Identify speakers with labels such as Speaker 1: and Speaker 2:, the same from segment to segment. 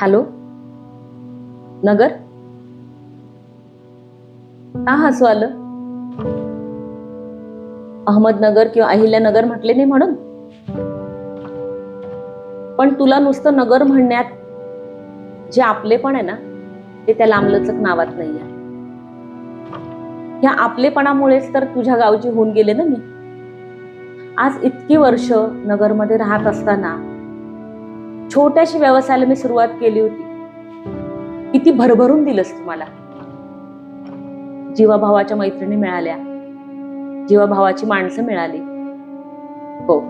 Speaker 1: Hello? नगर? का हसू आलं? अहमदनगर किंवा अहिल्यानगर म्हटले नाही म्हणून? पण तुला नुसतं नगर म्हणण्यात जे आपले पण आहे ना ते त्या लांबलचक नावात नाहीये ह्या आपलेपणामुळेच तर तुझ्या गावची होऊन गेले ना मी. आज इतकी वर्ष नगरमध्ये राहत असताना छोट्याशी व्यवसायाला मी सुरुवात केली होती. किती भरभरून दिलंस तुम्हाला जीवाभावाच्या मैत्रिणी मिळाल्या जीवाभावाची माणसं मिळाली. हो.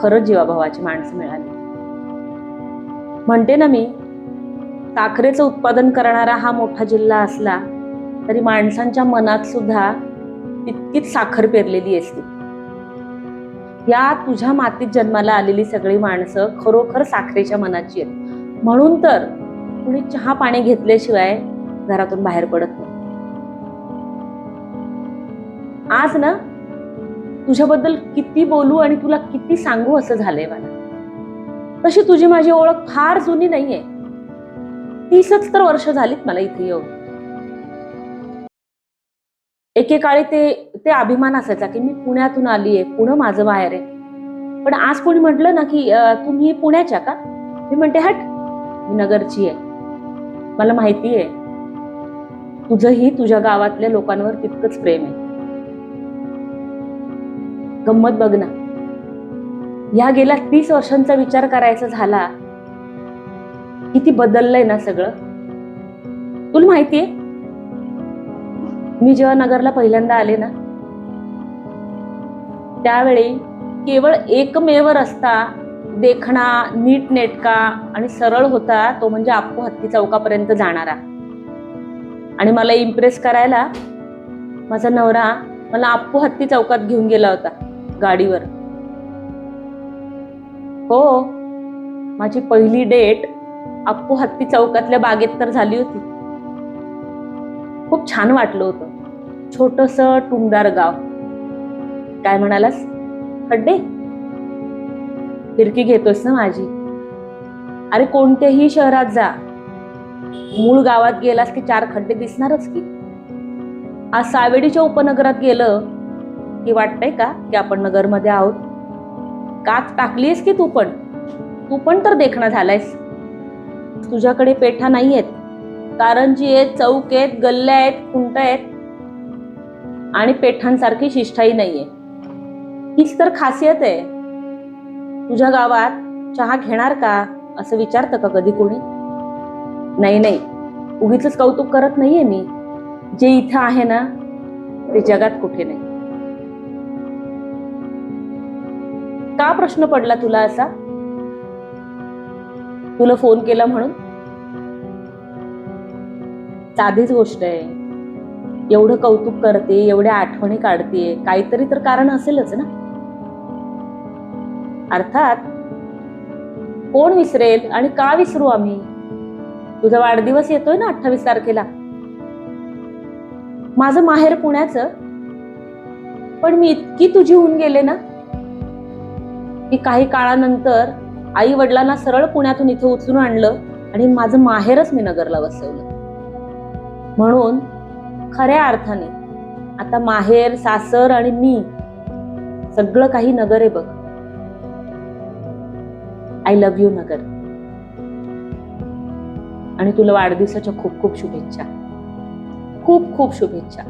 Speaker 1: खरंच जीवाभावाची माणसं मिळाली. म्हणते ना मी साखरेचं उत्पादन करणारा हा मोठा जिल्हा असला तरी माणसांच्या मनात सुद्धा तितकीच साखर पेरलेली असते या तुझ्या मातीत जन्माला आलेली सगळी माणसं खरोखर साखरेच्या मनाची आहेत. म्हणून तर कुणी चहा पाणी घेतल्याशिवाय घरातून बाहेर पडत नाही. आज ना तुझ्याबद्दल किती बोलू आणि तुला किती सांगू असं झालंय मला. तशी तुझी माझी ओळख फार जुनी नाहीये. तीसच तर वर्ष झालीत मला इथे येऊन. एकेकाळी ते ते अभिमान असायचा की मी पुण्यातून आली आहे पुणं माझं बाहेर आहे. पण आज कोणी म्हटलं ना की तुम्ही पुण्याच्या का? मी म्हणते हट मी नगरची आहे. मला माहिती आहे. तुझंही तुझ्या गावातल्या लोकांवर तितकंच प्रेम आहे. गंमत बघ ना. या गेल्या तीस वर्षांचा विचार करायचा झाला किती बदललंय ना सगळं. तुला माहितीये मी जेव्हा नगरला पहिल्यांदा आले ना त्यावेळी केवळ एकमेव रस्ता देखणा नीट नेटका आणि सरळ होता तो म्हणजे आप्पू हत्ती चौकापर्यंत जाणारा. आणि मला इम्प्रेस करायला माझा नवरा मला आप्पू हत्ती चौकात घेऊन गेला होता गाडीवर. हो माझी पहिली डेट अप्पू हत्ती चौकातल्या बागेत तर झाली होती. खूप छान वाटलं होतं. छोटस टुंगदार गाव. काय म्हणालास? खड्डे? फिरकी घेतोस ना माझी? अरे कोणत्याही शहरात जा. मूळ गावात गेलास की चार खड्डे दिसणारच की? आज सावेडीच्या उपनगरात गेलं की वाटतंय का की आपण नगरमध्ये आहोत? काच टाकलीस की तू पण? तू पण तर देखणा झालायस. तुझ्याकडे पेठा नाही आहेत कारंजी आहेत चौक आहेत गल्ल्या आहेत खुंट आहेत. आणि पेठांसारखी शिष्ठाई नाहीये. हीच तर खासियत आहे. तुझ्या गावात चहा घेणार का? असं विचारतं का कधी कोणी? नाही नाही. उगीच कौतुक करत नाहीये मी. जे इथं आहे ना ते जगात कुठे नाही. का प्रश्न पडला तुला असा? तुला फोन केला म्हणून? साधीच गोष्ट आहे. एवढं कौतुक करते एवढ्या आठवणी काढते. काहीतरी तर कारण असेलच ना? अर्थात कोण विसरेल आणि का विसरू आम्ही? तुझा वाढदिवस येतोय ना अठ्ठावीस तारखेला? माझं माहेर पुण्याचं. पण मी इतकी तुझी होऊन गेले ना? की काही काळानंतर आई वडिलांना सरळ पुण्यातून इथं उचलून आणलं आणि माझं माहेरच मी नगरला बसवलं. म्हणून खऱ्या अर्थाने. आता माहेर सासर आणि मी सगळं काही नगर आहे बघ. I love you Nagar. आणि तुला वाढदिवसाच्या खूप खूप शुभेच्छा. खूप खूप शुभेच्छा.